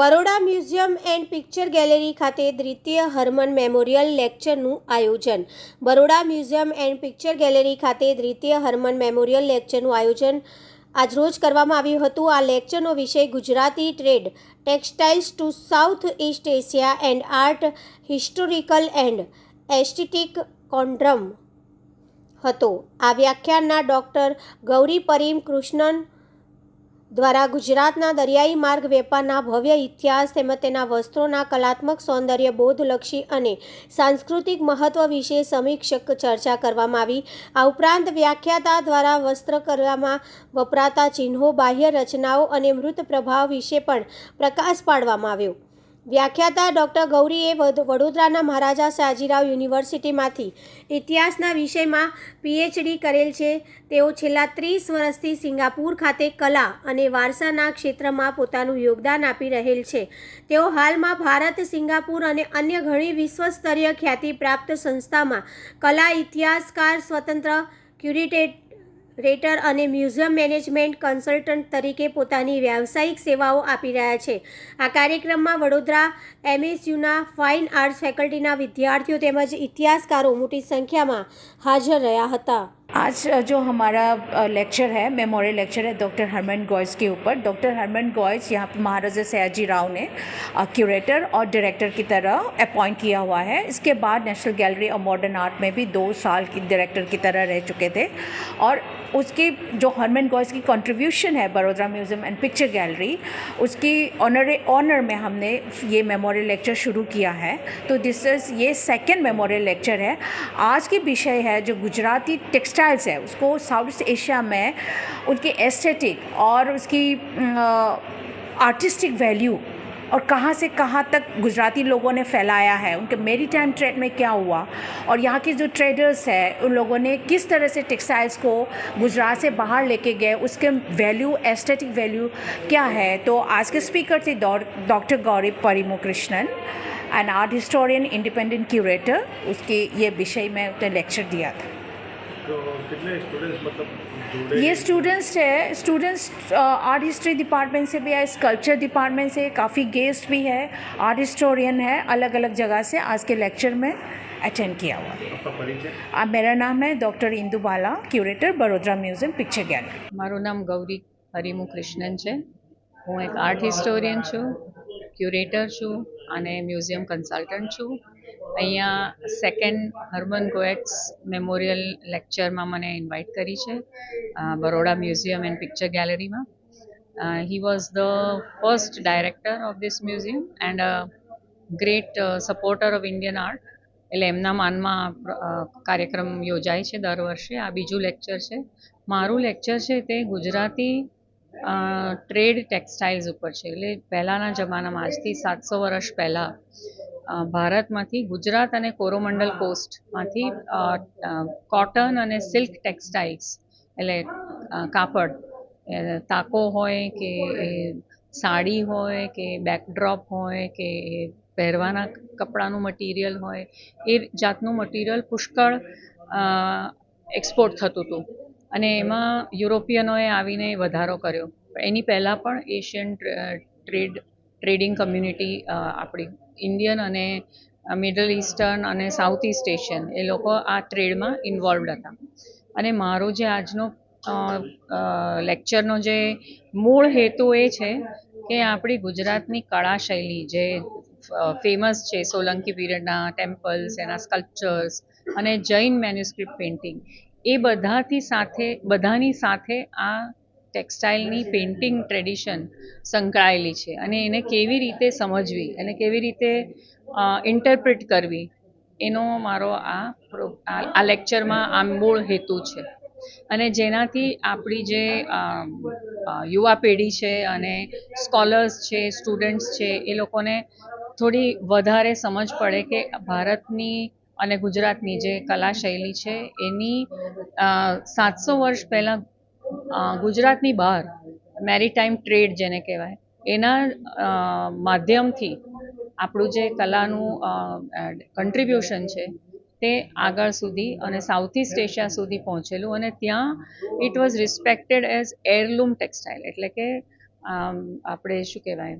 Baroda museum and picture gallery ખાતે દ્વિતીય Hermann memorial લેક્ચરનું આયોજન. Baroda museum and picture gallery ખાતે દ્વિતીય હર્મન મેમોરિયલ લેક્ચરનું આયોજન આજરોજ કરવામાં આવ્યું હતું. આ લેક્ચરનો વિષય Gujarati trade, textiles to south east Asia and art, historical and aesthetic conundrum હતો. આ વ્યાખ્યાનના ડૉક્ટર ગૌરી પરિમ કૃષ્ણન દ્વારા ગુજરાતના દરિયાઈ માર્ગ વેપારના ભવ્ય ઇતિહાસ તેમજ તેના વસ્ત્રોના કલાત્મક સૌંદર્ય બોધલક્ષી અને સાંસ્કૃતિક મહત્વ વિશે સમીક્ષક ચર્ચા કરવામાં આવી. આ ઉપરાંત વ્યાખ્યાતા દ્વારા વસ્ત્રકલામાં વપરાતા ચિહ્નો, બાહ્ય રચનાઓ અને મૃત પ્રભાવ વિશે પણ પ્રકાશ પાડવામાં આવ્યો. વ્યાખ્યાતા ડૉક્ટર ગૌરીએ વડોદરાના મહારાજા સાજીરાવ યુનિવર્સિટીમાંથી ઇતિહાસના વિષયમાં પીએચડી કરેલ છે. તેઓ છેલ્લા ત્રીસ વર્ષથી સિંગાપુર ખાતે કલા અને વારસાના ક્ષેત્રમાં પોતાનું યોગદાન આપી રહેલ છે. તેઓ હાલમાં ભારત, સિંગાપુર અને અન્ય ઘણી વિશ્વસ્તરીય ખ્યાતિ પ્રાપ્ત સંસ્થામાં કલા, ઇતિહાસકાર, સ્વતંત્ર ક્યુરેટેટર અને મ્યુઝિયમ મેનેજમેન્ટ કન્સલ્ટન્ટ તરીકે પોતાની વ્યાવસાયિક સેવાઓ આપી રહ્યા છે. આ કાર્યક્રમમાં વડોદરા એમએસયુના ફાઇન આર્ટ્સ ફેકલ્ટીના વિદ્યાર્થીઓ તેમજ ઇતિહાસકારો મોટી સંખ્યામાં હાજર રહ્યા હતા. आज जो हमारा लेक्चर है मेमोरियल लेक्चर है डॉक्टर हरमन गॉयस के ऊपर। डॉक्टर हरमन गॉयस यहाँ पे महाराजा सयाजी राव ने क्यूरेटर और डायरेक्टर की तरह अपॉइंट किया हुआ है। इसके बाद National Gallery of Modern Art में भी दो साल की डायरेक्टर की तरह रह चुके थे। और उसकी, जो हरमन गॉयस की कंट्रीब्यूशन है Vadodara museum and picture gallery उसकी ऑनर ऑनर में हमने ये मेमोरियल लेक्चर शुरू किया है। तो दिस इज़ ये सेकेंड मेमोरियल लेक्चर है। आज की विषय है जो गुजराती टेक्सटाइल्स है, उसको साउथ एशिया में उनके एस्थेटिक और उसकी आर्टिस्टिक वैल्यू और कहाँ से कहाँ तक गुजराती लोगों ने फैलाया है, उनके मेरी टाइम ट्रेड में क्या हुआ और यहाँ के जो ट्रेडर्स हैं, उन लोगों ने किस तरह से टेक्सटाइल्स को गुजरात से बाहर लेके गए, उसके वैल्यू एस्थेटिक वैल्यू क्या है? तो आज के स्पीकर थे doctor Gauri Parimoo Krishnan and art historian independent curator उसके ये विषय में उसने लेक्चर दिया था। तो कितने स्टूडेंट्स मतलब जुड़े ये स्टूडेंट्स है स्टूडेंट्स आर्ट हिस्ट्री डिपार्टमेंट से भी है स्कल्पचर डिपार्टमेंट से काफ़ी गेस्ट भी है आर्ट हिस्टोरियन है अलग अलग जगह से आज के लेक्चर में अटेंड किया हुआ है आपका परिचय आ, मेरा नाम है doctor Indu Bala curator Vadodara museum picture gallery મારું નામ ગૌરી હરિમુ કૃષ્ણન છે હું એક આર્ટ હિસ્ટોરિયન છું ક્યુરેટર છું અને મ્યુઝિયમ કન્સલ્ટન્ટ છું અહીંયા સેકન્ડ હર્મન ગોએટ્સ મેમોરિયલ લેક્ચરમાં મને ઇન્વાઇટ કરી છે બરોડા મ્યુઝિયમ એન્ડ પિક્ચર ગેલેરીમાં he was the first director of this museum and a great supporter of Indian art એટલે એમના માનમાં કાર્યક્રમ યોજાય છે દર વર્ષે. આ બીજું લેક્ચર છે. મારું લેક્ચર છે તે ગુજરાતી ટ્રેડ ટેક્સટાઇલ્સ ઉપર છે. એટલે પહેલાંના જમાનામાં, આજથી સાતસો વર્ષ પહેલાં ભારતમાંથી ગુજરાત અને કોરોમંડલ કોસ્ટમાંથી કોટન અને સિલ્ક ટેક્સટાઇલ્સ એટલે કાપડ. તાકો હોય કે સાડી હોય કે બેકડ્રોપ હોય કે પહેરવાના કપડાનું મટીરિયલ હોય એ જાતનું મટીરિયલ પુષ્કળ એક્સપોર્ટ થતું હતું. અને એમાં યુરોપિયનોએ આવીને વધારો કર્યો. એની પહેલાં પણ એશિયન ટ્રેડ ટ્રેડિંગ કમ્યુનિટી આપણી ઇન્ડિયન અને મિડલ ઇસ્ટર્ન અને સાઉથ ઇસ્ટ એશિયન એ લોકો આ ટ્રેડમાં ઇન્વોલ્વડ હતા. અને મારો જે આજનો લેક્ચરનો જે મૂળ હેતુ એ છે કે આપણી ગુજરાતની કળા શૈલી જે ફેમસ છે, સોલંકી પીરિયડના ટેમ્પલ્સ, એના સ્કલ્પચર્સ અને જૈન મેન્યુસ્ક્રિપ્ટ પેઇન્ટિંગ, એ બધાથી સાથે, બધાની સાથે આ ટેક્સટાઇલની પેઇન્ટિંગ ટ્રેડિશન સંકળાયેલી છે. અને એને કેવી રીતે સમજવી? અને કેવી રીતે ઇન્ટરપ્રિટ કરવી? એનો મારો આ આ લેક્ચરમાં આ મૂળ હેતુ છે. અને જેનાથી આપણી જે યુવા પેઢી છે અને સ્કોલર્સ છે સ્ટુડન્ટ્સ છે, એ લોકોને થોડી વધારે સમજ પડે કે ભારતની અને ગુજરાતની જે કલા શૈલી છે, એની સાતસો વર્ષ પહેલાં ગુજરાતની બહાર, મેરીટાઈમ ટ્રેડ જેને કહેવાય, એના માધ્યમથી આપણું જે કલાનું કન્ટ્રીબ્યુશન છે, તે આગળ સુધી અને સાઉથ ઇસ્ટ એશિયા સુધી પહોંચેલું અને ત્યાં it was respected as heirloom textile એટલે કે આપણે શું કહેવાય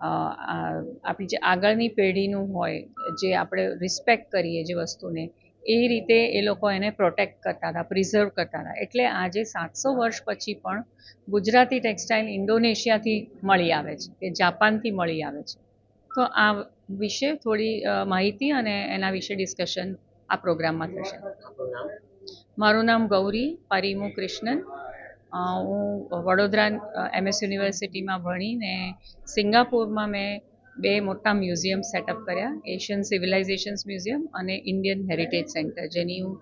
આપણી જે આગળની પેઢીનું હોય, જે આપણે રિસ્પેક્ટ કરીએ જે વસ્તુને એ રીતે એ લોકો એને પ્રોટેક્ટ કરતા હતા પ્રિઝર્વ કરતા હતા. એટલે આજે સાતસો વર્ષ પછી પણ ગુજરાતી ટેક્સટાઇલ ઇન્ડોનેશિયાથી મળી આવે છે, કે જાપાનથી મળી આવે છે. તો આ વિશે થોડી માહિતી અને એના વિશે ડિસ્કશન આ પ્રોગ્રામમાં થશે. મારું નામ ગૌરી પરિમુ કૃષ્ણન. હું વડોદરા એમએસ યુનિવર્સિટીમાં ભણીને સિંગાપુરમાં મેં બે મોટા મ્યુઝિયમ સેટઅપ કર્યા એશિયન સિવિલાઇઝેશન્સ મ્યુઝિયમ અને ઇન્ડિયન હેરિટેજ સેન્ટર જેની હું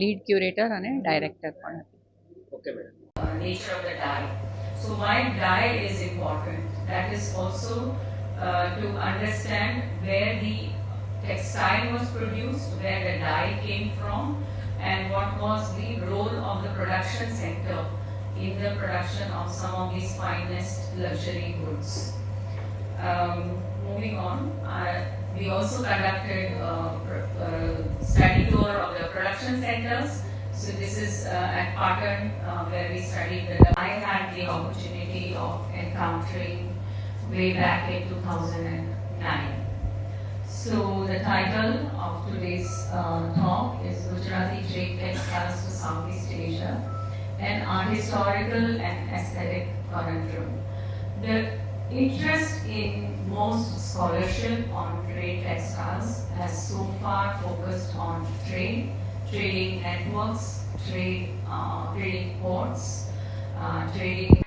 લીડ ક્યુરેટર અને ડાયરેક્ટર પણ હતી uh, nature of the dye. So why dye is important? That is also uh, to understand where the textile was produced, where the dye came from, and what was the role of the production center in the production of some of these finest luxury goods. Um, moving on, I, we also conducted uh, uh, study tour of the production centers. So this is uh, at Patan uh, where we studied the. I had the opportunity of encountering way back in 2009. So the title of today's uh, talk is Gujarati Trade Textiles to Southeast Asia, an art historical and aesthetic conundrum. The interest in most scholarship on trade textiles has so far focused on trade, trading networks, trade, uh, trading ports, uh, trading